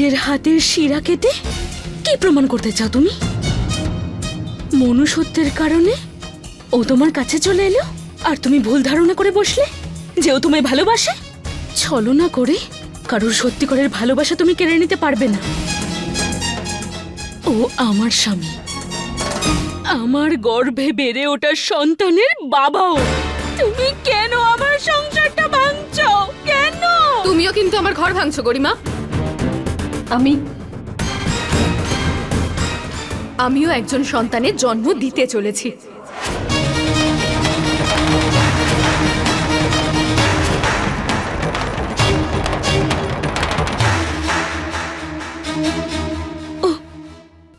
নিজের হাতের শিরা কেটে কি প্রমাণ করতে চাও তুমি? মনুষ্যত্বের কারণে ও তোমার কাছে চলে এলো, আর তুমি ভুল ধারণা করে বসলে যে ও তোমায় ভালোবাসে? ছলনা করে কারোর সত্যিকারের ভালোবাসা তুমি কেড়ে নিতে পারবে না। ও আমার স্বামী। আমার গর্ভে বেড়ে ওঠা সন্তানের বাবাও। তুমি কেন আমার সংসারটা ভাঙছো? কেন? তুমিও কিন্তু আমার ঘর ভাঙছো, গরিমা। আমি আমিও একজন সন্তানের জন্ম দিতে চলেছি।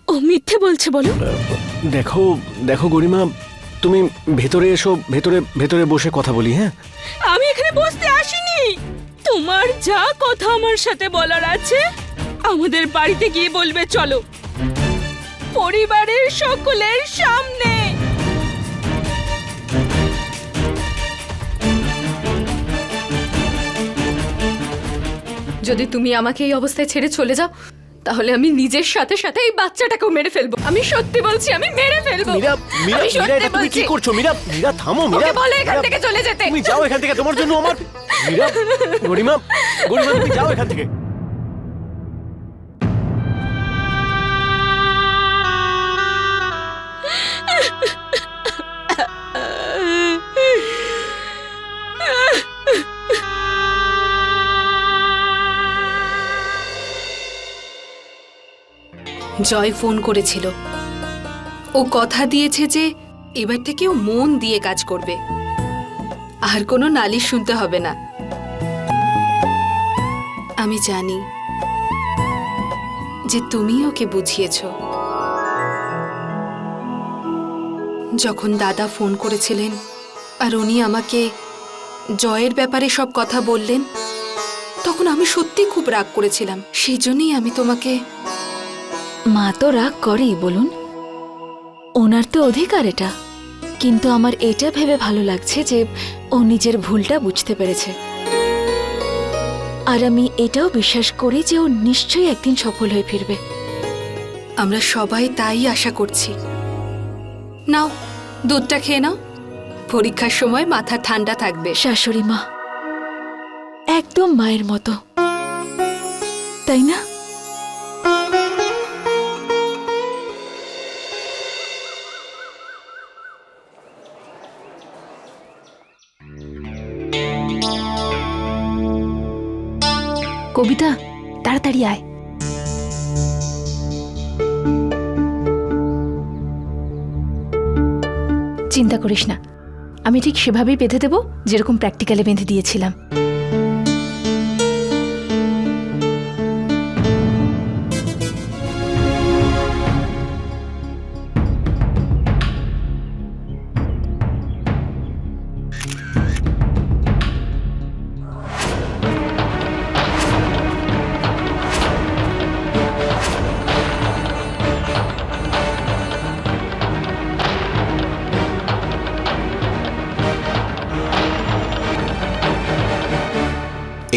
ও মিথ্যে বলছে বলো। দেখো দেখো গরিমা তুমি ভেতরে এসো ভেতরে ভেতরে বসে কথা বলি হ্যাঁ? আমি এখানে বসতে আসিনি। তোমার যা কথা আমার সাথে বলার আছে আমাদের বাড়িতে গিয়ে বলবে চলো। পরিবারের সকলের সামনে। যদি তুমি আমাকে এই অবস্থায় ছেড়ে চলে যাও তাহলে আমি নিজের সাথে সাথে এই বাচ্চাটাকেও মেরে ফেলব। আমি সত্যি বলছি আমি মেরে ফেলব। মীরা মীরা আমি মীরা সত্যি এটা তুমি কি বলছি। করছ? মীরা মীরা থামো মীরা। ওকে বলো এখান মীরা, থেকে চলে যেতে। তুমি যাও এখান থেকে তোমার জন্য আমার। মীরা গরিমা গরিমা তুমি যাও এখান থেকে। জয় ফোন করেছিল। ও কথা দিয়েছে যে এবার থেকে ও মন দিয়ে কাজ করবে। আর কোনো নালিশ শুনতে হবে না। আমি জানি যে তুমি ওকে বুঝিয়েছ। যখন দাদা ফোন করেছিলেন আর উনি আমাকে জয়ের ব্যাপারে সব কথা বললেন তখন আমি সত্যি খুব রাগ করেছিলাম। সেই জন্যই আমি তোমাকে মা তো রাগ করেই বলুন। ওনার তো অধিকার এটা। কিন্তু আমার এটা ভেবে ভালো লাগছে যে ও নিজের ভুলটা বুঝতে পেরেছে। আর আমি এটাও বিশ্বাস করি যে ও নিশ্চয়ই একদিন সফল হয়ে ফিরবে। আমরা সবাই তাই আশা করছি। নাও দুধটা খেয়ে নাও। পরীক্ষার সময় মাথা ঠান্ডা থাকবে। শাশুড়ি মা একদম মায়ের মতো। তাই না? কবিতা তাড়াতাড়ি আয়। চিন্তা করিস না। আমি ঠিক সেভাবেই বেঁধে দেবো যেরকম প্র্যাকটিক্যালে বেঁধে দিয়েছিলাম।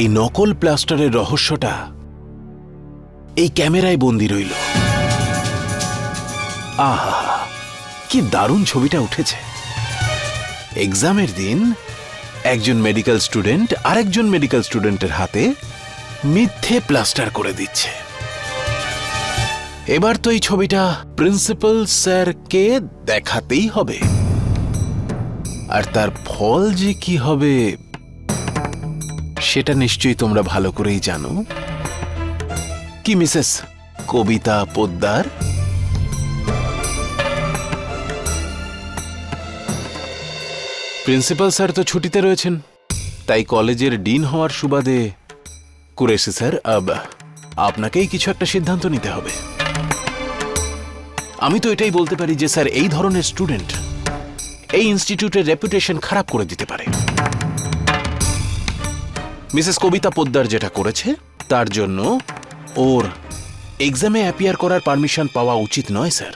এই নকল প্লাস্টারের রহস্যটা এই ক্যামেরায় বন্দি রইল। আহা, কি দারুণ ছবিটা উঠেছে। এক্সামের দিন একজন মেডিকেল স্টুডেন্ট আরেকজন মেডিকেল স্টুডেন্টের হাতে মিথ্যে প্লাস্টার করে দিচ্ছে। এবার তো এই ছবিটা প্রিন্সিপাল স্যারকে দেখাতেই হবে। আর তার ফল যে কি হবে সেটা নিশ্চয়ই তোমরা ভালো করেই জানো। কি, Mrs? Kabita Poddar? Principal sir তো ছুটিতে রয়েছেন। তাই কলেজের ডিন হওয়ার সুবাদে কুরেশি স্যার। আব, আপনাকেই কিছু একটা সিদ্ধান্ত নিতে হবে। আমি তো এটাই বলতে পারি যে, স্যার, এই ধরনের স্টুডেন্ট এই ইনস্টিটিউটের রেপুটেশন খারাপ করে দিতে পারে। মিসেস কবিতা পোদ্দার যেটা করেছে, তার জন্য ওর এক্সামে অ্যাপিয়ার করার পারমিশন পাওয়া উচিত নয় স্যার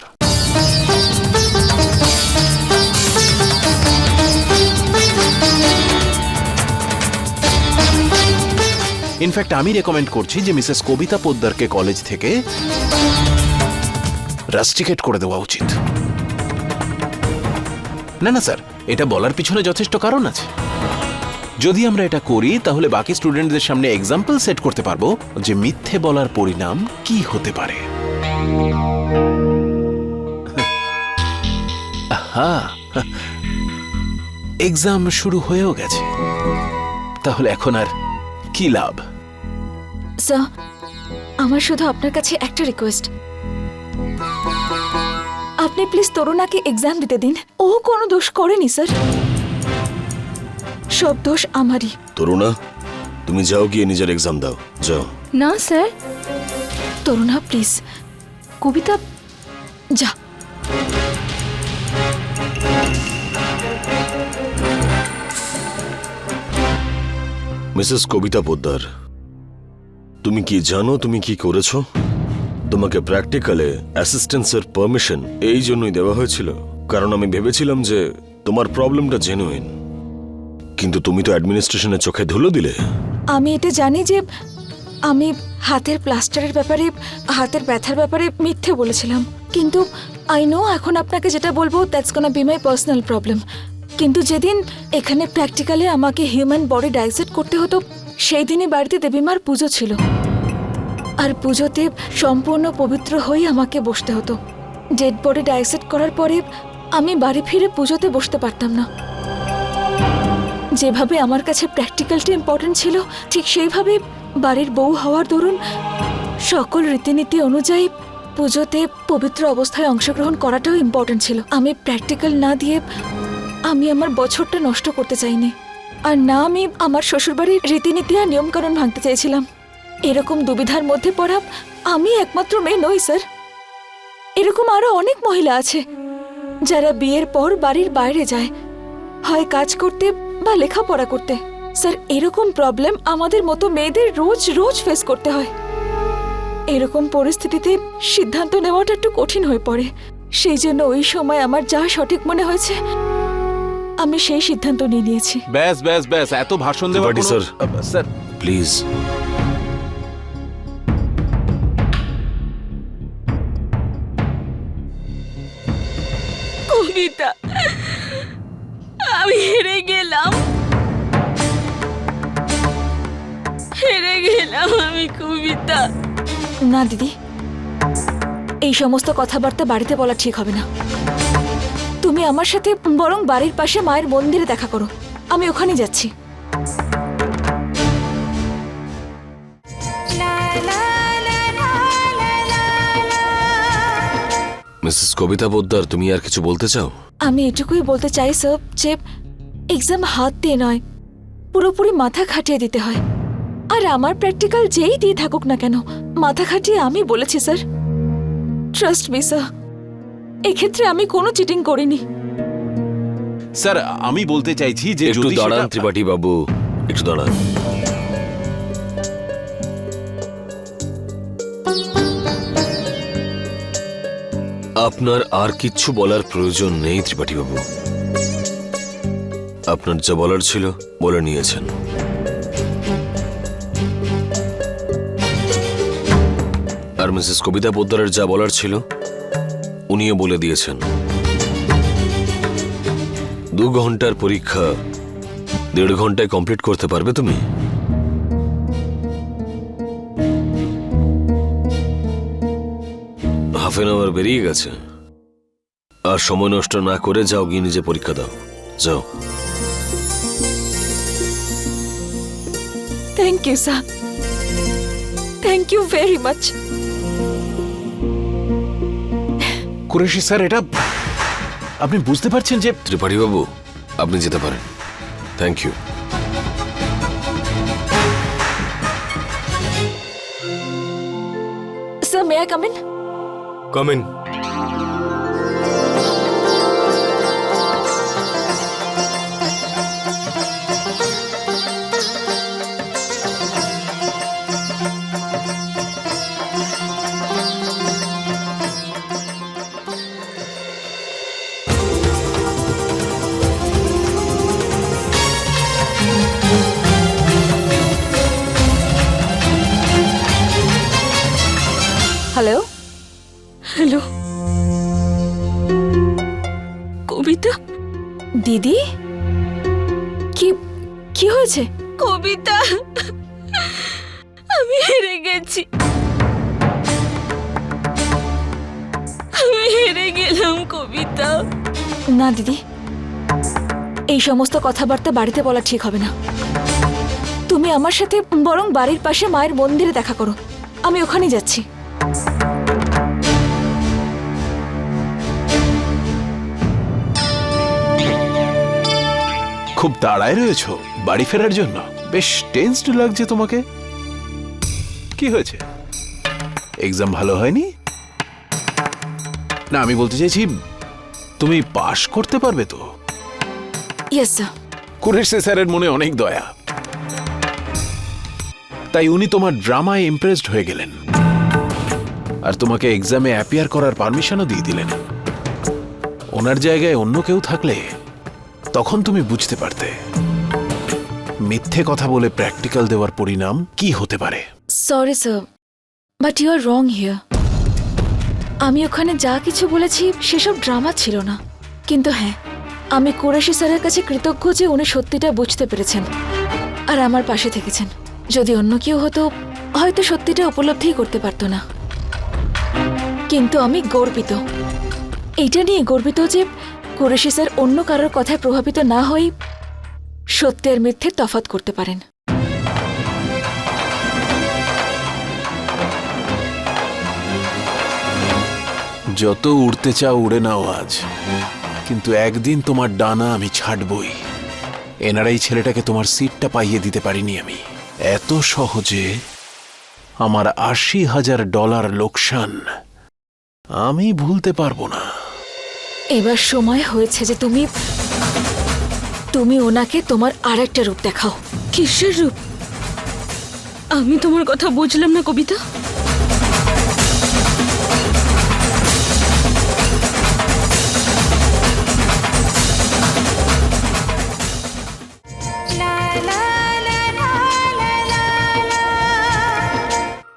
ইনফ্যাক্ট আমি রেকমেন্ড করছি যে মিসেস কবিতা পোদ্দারকে কলেজ থেকে রাস্টিকেট করে দেওয়া উচিত। না না স্যার এটা বলার পিছনে যথেষ্ট কারণ আছে। যদি আমরা এটা করি, তাহলে বাকি স্টুডেন্টদের সামনে এক্সাম্পল সেট করতে পারব যে মিথ্যে বলার পরিণাম কি হতে পারে। এক্সাম শুরু হয়েও গেছে। তাহলে এখন আর কি লাভ? স্যার, আমার শুধু আপনার কাছে একটা রিকোয়েস্ট আপনি প্লিজ তরুণাকে এক্সাম দিতে দিন। ও কোনো দোষ করেনি, স্যার। সব দোষ আমারই। তরুণা তুমি যাও গিয়ে নিজের এক্সাম দাও। যাও। না স্যার। তরুণা প্লিজ কবিতা যা। মিসেস কবিতা পোদ্দার তুমি কি জানো তুমি কি করেছ? তোমাকে প্র্যাকটিক্যালে অ্যাসিস্ট্যান্সের পারমিশন এই জন্যই দেওয়া হয়েছিল। কারণ আমি ভেবেছিলাম যে তোমার প্রবলেমটা জেনুইন কিন্তু তুমি তো অ্যাডমিনিস্ট্রেশনের চোখে ধুলো দিলে। আমি এটা জানি যে আমি হাতের প্লাস্টারের ব্যাপারে, হাতের ব্যথার ব্যাপারে মিথ্যে বলেছিলাম। কিন্তু আই নো এখন আপনাকে যেটা বলব that's gonna be my personal problem কিন্তু যেদিন এখানে প্র্যাকটিক্যালি আমাকে হিউম্যান বডি ডাইসেট করতে হতো সেই দিনই বাড়িতে দেবীমার পুজো ছিল। আর পুজোতে সম্পূর্ণ পবিত্র হয়েই আমাকে বসতে হতো। ডেড বডি ডাইসেট করার পরে আমি বাড়ি ফিরে পুজোতে বসতে পারতাম না। যেভাবে আমার কাছে প্র্যাকটিক্যালটা ইম্পর্টেন্ট ছিল, ঠিক সেইভাবে বাড়ির বউ হওয়ার দরুন সকল রীতিনীতি অনুযায়ী পুজোতে পবিত্র অবস্থায় অংশগ্রহণ করাটাও ইম্পর্টেন্ট ছিল। আমি প্র্যাকটিক্যাল না দিয়ে আমি আমার বছরটা নষ্ট করতে চাইনি। আর না আমি আমার শ্বশুরবাড়ির রীতিনীতি আর নিয়মকানুন ভাঙতে চাইছিলাম এরকম দুবিধার মধ্যে পড়া আমি একমাত্র মেয়ে নই, স্যার। এরকম আরও অনেক মহিলা আছে, যারা বিয়ের পর বাড়ির বাইরে যায়। হয় কাজ করতে বা লেখাপড়া করতে। স্যার এরকম প্রবলেম আমাদের মতো মেয়েদের রোজ রোজ ফেস করতে হয়। এরকম পরিস্থিতিতে সিদ্ধান্ত নেওয়াটা একটু কঠিন হয়ে পড়ে। সেই জন্য ওই সময় আমার যা সঠিক মনে হয়েছে আমি সেই সিদ্ধান্ত নিয়ে নিয়েছি। ব্যাস ব্যাস ব্যাস এত ভাষণ Tripathi sir. Sir. Please Kabita. আমি হেরে গেলাম। হেরে গেলাম আমি কবিতা। না, দিদি। এই সমস্ত কথাবার্তা বাড়িতে বলা ঠিক হবে না। তুমি আমার সাথে বরং বাড়ির পাশে মায়ের মন্দিরে দেখা করো। আমি ওখানে যাচ্ছি। মিসেস কবিতা পোদ্দার তুমি আর কিছু বলতে চাও? আমি এটুকুই বলতে চাই স্যার যে এক্সাম হাত দিয়ে নয় পুরোপুরি মাথা খাটিয়ে দিতে হয়। আর আমার প্র্যাকটিক্যাল যেই দিয়ে থাকুক না কেন মাথা খাটিয়ে আমি বলেছি স্যার। ট্রাস্ট মি স্যার এক্ষেত্রে আমি কোনো চিটিং করিনি। স্যার আমি বলতে চাইছি যে একটু যদি দাঁড়ান সেটা- ত্রিপাঠী বাবু একটু দাঁড়ান। আপনার আর কিচ্ছু বলার প্রয়োজন নেই ত্রিপাঠী বাবু আপনার যা বলার ছিল, বলে নিয়েছেন। আর মিসেস কবিতা পোদ্দারের যা বলার ছিল, উনিও বলে দিয়েছেন। দু ঘণ্টার পরীক্ষা দেড় ঘন্টায় কমপ্লিট করতে পারবে তুমি? হাফ এন আওয়ার বেরিয়ে গেছে। আর সময় নষ্ট না করে যাও গিয়ে নিজে পরীক্ষা দাও। যাও। Thank you sir thank you very much Qureshi sir এটা আপনি বুঝতে পারছেন যে ত্রিপাঠী বাবু আপনি যেতে পারেন। Thank you sir may I come in Coming. Hello? Hello. Kabita? দিদি? কি কি হয়েছে? কবিতা আমি হেরে গেছি। আমি হেরে গেলাম কবিতা। না দিদি। এই সমস্ত কথাবার্তা বাড়িতে বলা ঠিক হবে না। তুমি আমার সাথে বরং বাড়ির পাশে মায়ের মন্দিরে দেখা করো। আমি ওখানে যাচ্ছি। খুব তাড়ায় রয়েছো বাড়ি ফেরার জন্য। বেশ টেন্সড লাগছে তোমাকে। কি হয়েছে? এক্সাম ভালো হয়নি? না আমি বলতে চাইছি তুমি পাশ করতে পারবে তো? ইয়েস স্যার কুরেশি স্যারের মনে অনেক দয়া। তাই উনি তোমার ড্রামায় ইমপ্রেসড হয়ে গেলেন। আর তোমাকে এক্সামে অ্যাপিয়ার করার পারমিশনও দিয়ে দিলেন। ওনার জায়গায় অন্য কেউ থাকলে তখন তুমি বুঝতে পারতে। মিথ্যে কথা বলে প্র্যাকটিক্যাল দেওয়ার পরিণাম কি হতে পারে? Sorry sir but you are wrong here আমি ওখানে যা কিছু বলেছি, সেসব ড্রামা ছিল না। কিন্তু হ্যাঁ আমি কুরেশি স্যারের কাছে কৃতজ্ঞ যে উনি সত্যিটা বুঝতে পেরেছেন আর আমার পাশে থেকেছেন। যদি অন্য কেউ হতো, হয়তো সত্যিটা উপলব্ধি করতে পারতো না। কিন্তু আমি গর্বিত। এইটা নিয়ে গর্বিত যে কুরেশি স্যার অন্য কারোর কথায় প্রভাবিত না হয়েই সত্যি আর মিথ্যে তফাৎ করতে পারেন। যত উড়তে চাও উড়ে নাও আজ, কিন্তু একদিন তোমার ডানা আমি ছাড়বই। এনারাই ছেলেটাকে তোমার সিটটা পাইয়ে দিতে পারিনি আমি। এত সহজে আমার আশি হাজার ডলার লোকসান আমি ভুলতে পারব না। এবার সময় হয়েছে যে তুমি তুমি ওনাকে তোমার আর একটা রূপ দেখাও। কিসের রূপ? আমি তোমার কথা বুঝলাম না কবিতা।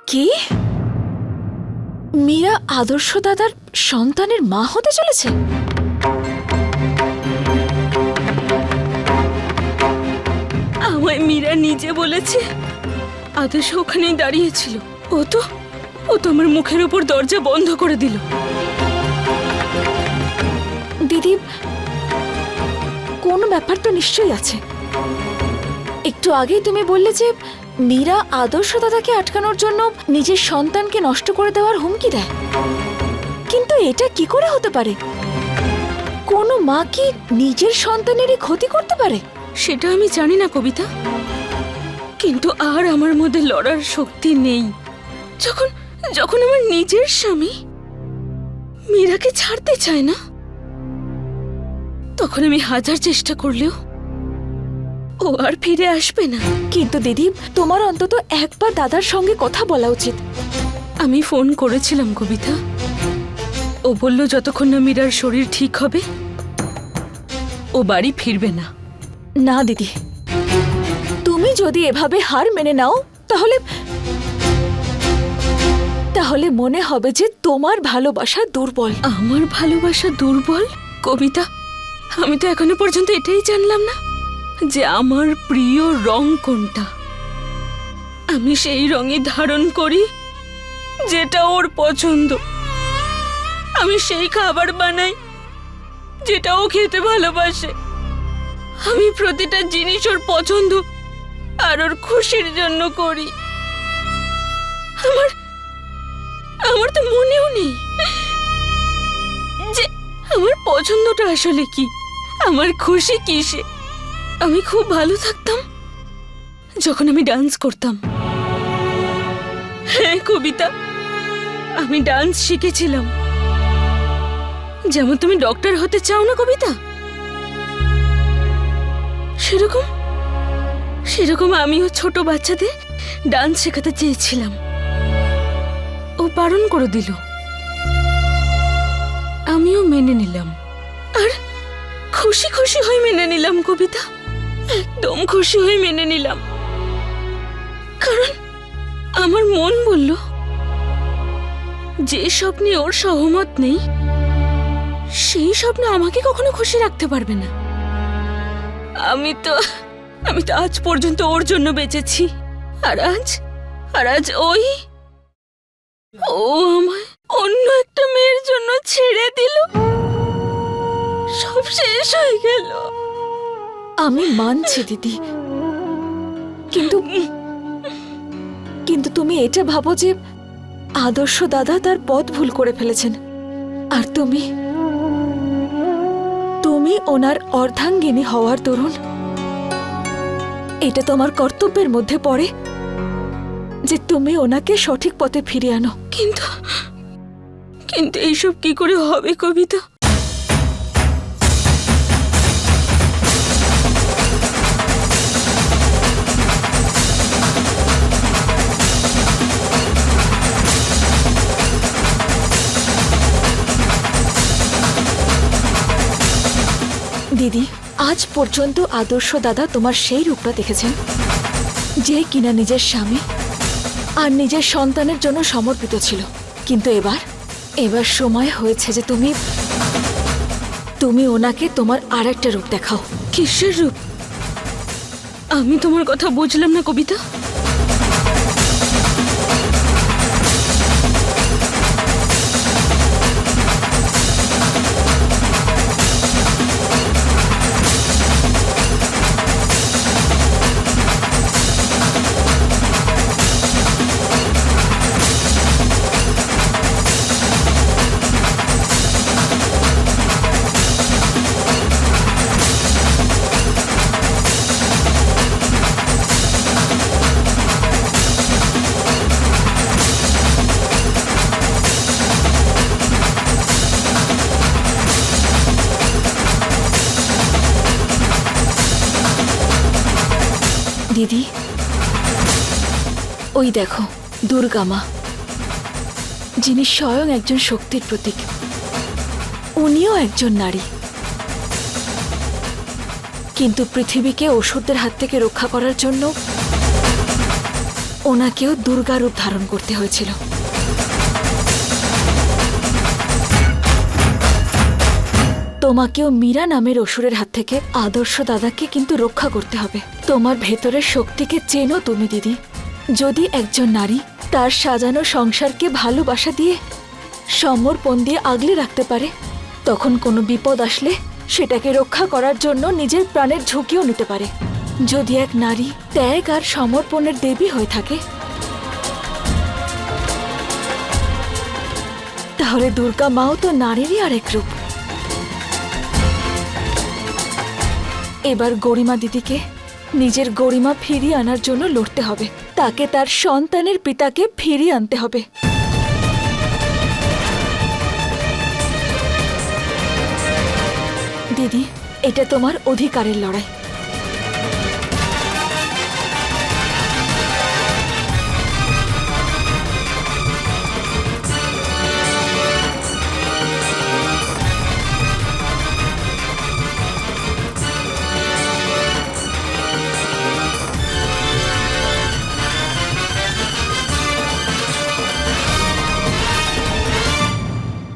কি? মীরা আদর্শ দাদার সন্তানের মা হতে চলেছে? মীরা নিজে বলেছে, আদেশ ওখানেই দাঁড়িয়েছিল। ও তো ও তো আমার মুখের ওপর দরজা বন্ধ করে দিল। দিদি, কোনো ব্যাপার তো নিশ্চয়ই আছে। একটু আগেই তুমি বললে যে মীরা আদর্শ দাদাকে আটকানোর জন্য নিজের সন্তানকে নষ্ট করে দেওয়ার হুমকি দেয়। কিন্তু এটা কি করে হতে পারে? কোনো মা কি নিজের সন্তানেরই ক্ষতি করতে পারে? সেটা আমি জানি না কবিতা। কিন্তু আর আমার মধ্যে লড়ার শক্তি নেই। যখন যখন আমার নিজের স্বামী মীরাকে ছাড়তে চায় না তখন আমি হাজার চেষ্টা করলেও ও আর ফিরে আসবে না। কিন্তু দিদি তোমার অন্তত একবার দাদার সঙ্গে কথা বলা উচিত। আমি ফোন করেছিলাম কবিতা। ও বলল যতক্ষণ না মীরার শরীর ঠিক হবে ও বাড়ি ফিরবে না। না, দিদি। তুমি যদি এভাবে হার মেনে নাও, তাহলে তাহলে মনে হবে যে তোমার ভালোবাসা দুর্বল। আমার ভালোবাসা দুর্বল? কবিতা, আমি তো এখনও পর্যন্ত এটাই জানলাম না যে আমার প্রিয় রং কোনটা। আমি সেই রঙই ধারণ করি যেটা ওর পছন্দ। আমি সেই খাবার বানাই যেটা ও খেতে ভালোবাসে। আমি প্রতিটা জিনিস ওর পছন্দ আর ওর খুশির জন্য করি। আমার আমার তো মনেও নেই যে আমার পছন্দটা আসলে কি, আমার খুশি কিসে। আমি খুব ভালো থাকতাম যখন আমি ডান্স করতাম। হ্যাঁ কবিতা, আমি ডান্স শিখেছিলাম। যেমন তুমি ডক্টর হতে চাও না, কবিতা? সেরকম? সেরকম আমিও ছোট বাচ্চাদের ডান্স শেখাতে চেয়েছিলাম। ও বারণ করে দিল। আমিও মেনে নিলাম। আর খুশি খুশি হয়ে মেনে নিলাম, কবিতা। একদম খুশি হয়ে মেনে নিলাম। কারণ আমার মন বলল, যে স্বপ্নে ওর সহমত নেই, সেই স্বপ্ন আমাকে কখনো খুশি রাখতে পারবে না। আমি তো আমি তো আজ পর্যন্ত ওর জন্য বেঁচেছি। আর আজ আর আজ ওই, ও আমায় অন্য একটা মেয়ের জন্য ছেড়ে দিল। সব শেষ হয়ে গেল। আমি মানছি, দিদি। কিন্তু কিন্তু তুমি এটা ভাবো যে আদর্শ দাদা তার পথ ভুল করে ফেলেছেন। আর তুমি তুমি ওনার অর্ধাঙ্গিনী হওয়ার দরুন এটা তোমার কর্তব্যের মধ্যে পড়ে যে তুমি ওনাকে সঠিক পথে ফিরিয়ে আনো। কিন্তু কিন্তু এইসব কি করে হবে কবিতা? দিদি, আজ পর্যন্ত আদর্শ দাদা তোমার সেই রূপটা দেখেছেন, যে কিনা নিজের স্বামী আর নিজের সন্তানের জন্য সমর্পিত ছিল। কিন্তু এবার এবার সময় হয়েছে যে তুমি তুমি ওনাকে তোমার আর একটা রূপ দেখাও। কিসের রূপ? আমি তোমার কথা বুঝলাম না কবিতা। দিদি। ওই দেখো, দুর্গা মা। যিনি স্বয়ং একজন শক্তির প্রতীক। উনিও একজন নারী। কিন্তু পৃথিবীকে ওষুধের হাত থেকে রক্ষা করার জন্য ওনাকেও দুর্গা রূপ ধারণ করতে হয়েছিল। তোমাকেও মীরা নামের অসুরের হাত থেকে আদর্শ দাদাকে কিন্তু রক্ষা করতে হবে। তোমার ভেতরের শক্তিকে চেনো তুমি, দিদি। যদি একজন নারী তার সাজানো সংসারকে ভালোবাসা দিয়ে সমর্পণ দিয়ে আগলে রাখতে পারে, তখন কোনো বিপদ আসলে সেটাকে রক্ষা করার জন্য নিজের প্রাণের ঝুঁকিও নিতে পারে। যদি এক নারী ত্যাগ আর সমর্পণের দেবী হয়ে থাকে, তাহলে দুর্গা মাও তো নারীরই আরেক রূপ। এবার গরিমা দিদিকে নিজের গরিমা ফিরিয়ে আনার জন্য লড়তে হবে। তাকে তার সন্তানের পিতাকে ফিরিয়ে আনতে হবে। দিদি, এটা তোমার অধিকারের লড়াই।